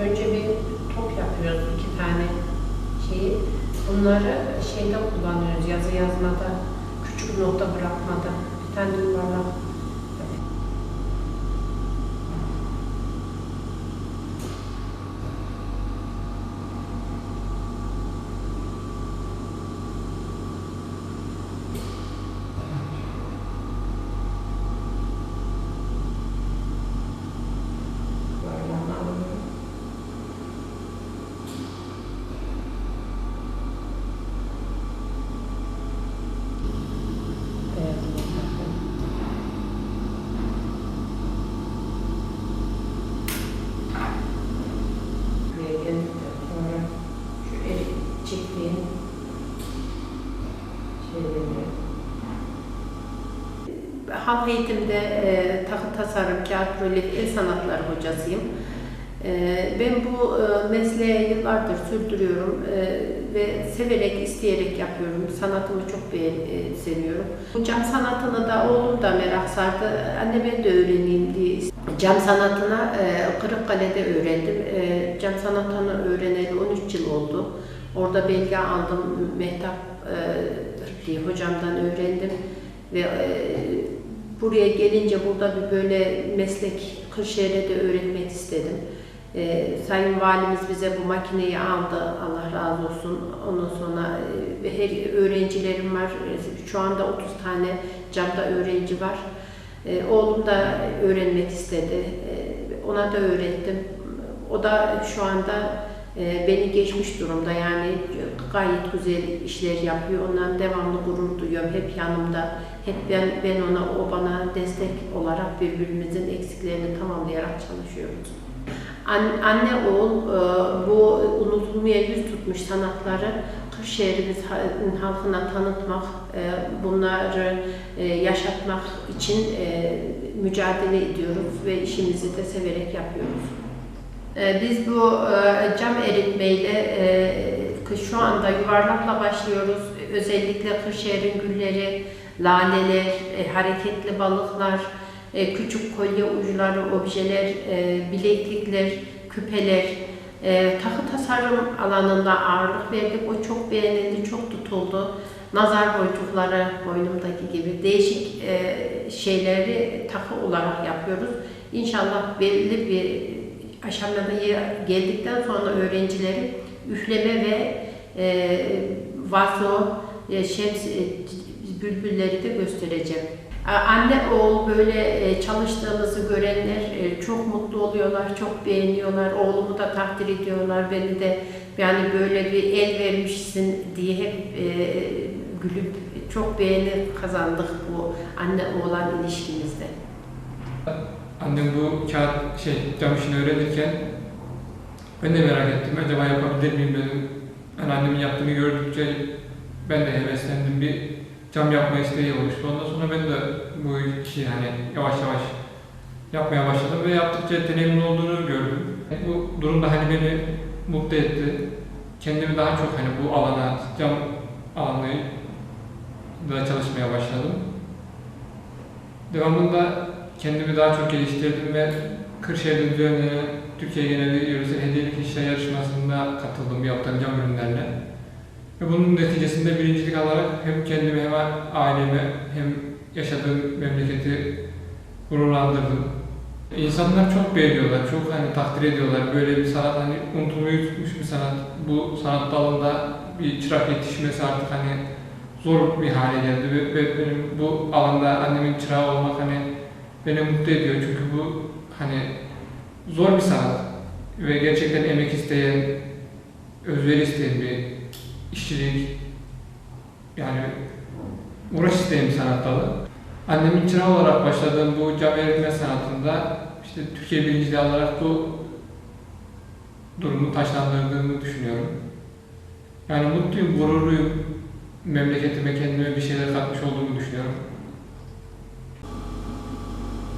Önce bir top yapıyoruz iki tane şeyi. Bunları şeyde kullanıyoruz yazı yazmada, küçük nokta bırakmada. Bir tane. Yuvarlak alıyorum. Evet, bakın. Buraya geldikten sonra şu el çektiğin şeyleri Halk eğitimde e, takı tasarım, kağıt rölef, el sanatları hocasıyım. E, ben bu e, mesleği yıllardır sürdürüyorum e, ve severek, isteyerek yapıyorum. Sanatımı çok beğen, e, cam sanatını da oğlum da merak sardı. Anne ben de öğreneyim diye. Cam sanatına e, Kırıkkale'de öğrendim. E, cam sanatını öğreneli 13 yıl oldu. Orada belge aldım. Mehtap e, diye hocamdan öğrendim. Ve e, buraya gelince burada bir böyle meslek Kırşehir'e de öğretmek istedim. E, Sayın Valimiz bize bu makineyi aldı. Allah razı olsun. Ondan sonra e, her öğrencilerim var. E, Şu anda 30 tane camda öğrenci var. E, oğlum da öğrenmek istedi. E, ona da öğrettim. O da şu anda e, beni geçmiş durumda. Yani gayet güzel işler yapıyor. Ondan devamlı gurur duyuyorum. Hep yanımda. Hep ben, ben ona, o bana destek olarak birbirimizin eksiklerini tamamlayarak çalışıyoruz. An- Anne oğul e, bu unutulmaya yüz tutmuş sanatları Kırşehir'imiz ha- halkına tanıtmak, e, bunları e, yaşatmak için e, mücadele ediyoruz ve işimizi de severek yapıyoruz. Biz bu cam eritmeyle şu anda yuvarlakla başlıyoruz. Özellikle Kırşehir'in gülleri, laleler, hareketli balıklar, küçük kolye uçları, objeler, bileklikler, küpeler, e, takı tasarım alanında ağırlık verdik. O çok beğenildi, çok tutuldu. Nazar boncukları boynumdaki gibi değişik e, şeyleri takı olarak yapıyoruz. İnşallah belli bir aşamaya geldikten sonra öğrencileri üfleme ve e, vazo, e, şems, e, bülbülleri de göstereceğim. A- Anne oğul böyle e, çalıştığımızı görenler e, çok mutlu oluyorlar, çok beğeniyorlar. Oğlumu da takdir ediyorlar. Beni de yani böyle bir el vermişsin diye hep e, gülüp çok beğeni kazandık bu anne oğlan ilişkimizde. Annem bu kağıt şey cam işini öğrenirken ben de merak ettim. Acaba yapabilir miyim dedim. Yani annemin yaptığını gördükçe ben de heveslendim. Bir cam yapma isteği oluştu. Ondan sonra ben de bu işi hani yavaş yavaş yapmaya başladım ve yaptıkça yeteneğimin olduğunu gördüm. Bu durum da hani beni mutlu etti. Kendimi daha çok hani bu alana, cam alanı da çalışmaya başladım. Devamında kendimi daha çok geliştirdim ve Kırşehir'de düzenlenen Türkiye geneli yöresel hediyelik işler yarışmasında katıldım yaptığım cam ürünlerine. Ve bunun neticesinde birincilik alarak hem kendimi hem ailemi hem yaşadığım memleketi gururlandırdım. İnsanlar çok beğeniyorlar, çok hani takdir ediyorlar. Böyle bir sanat hani unutulmayı tutmuş bir sanat. Bu sanat dalında bir çırak yetişmesi artık hani zor bir hale geldi ve, benim bu alanda annemin çırağı olmak hani beni mutlu ediyor çünkü bu hani zor bir sanat ve gerçekten emek isteyen, özveri isteyen bir işçilik yani uğraş isteyen sanat dalı. Annemin çırağı olarak başladığım bu cam eritme sanatında işte Türkiye birinciliği alarak bu durumu taşlandırdığını düşünüyorum. Yani mutluyum, gururluyum. Memleketime, kendime bir şeyler katmış olduğumu düşünüyorum.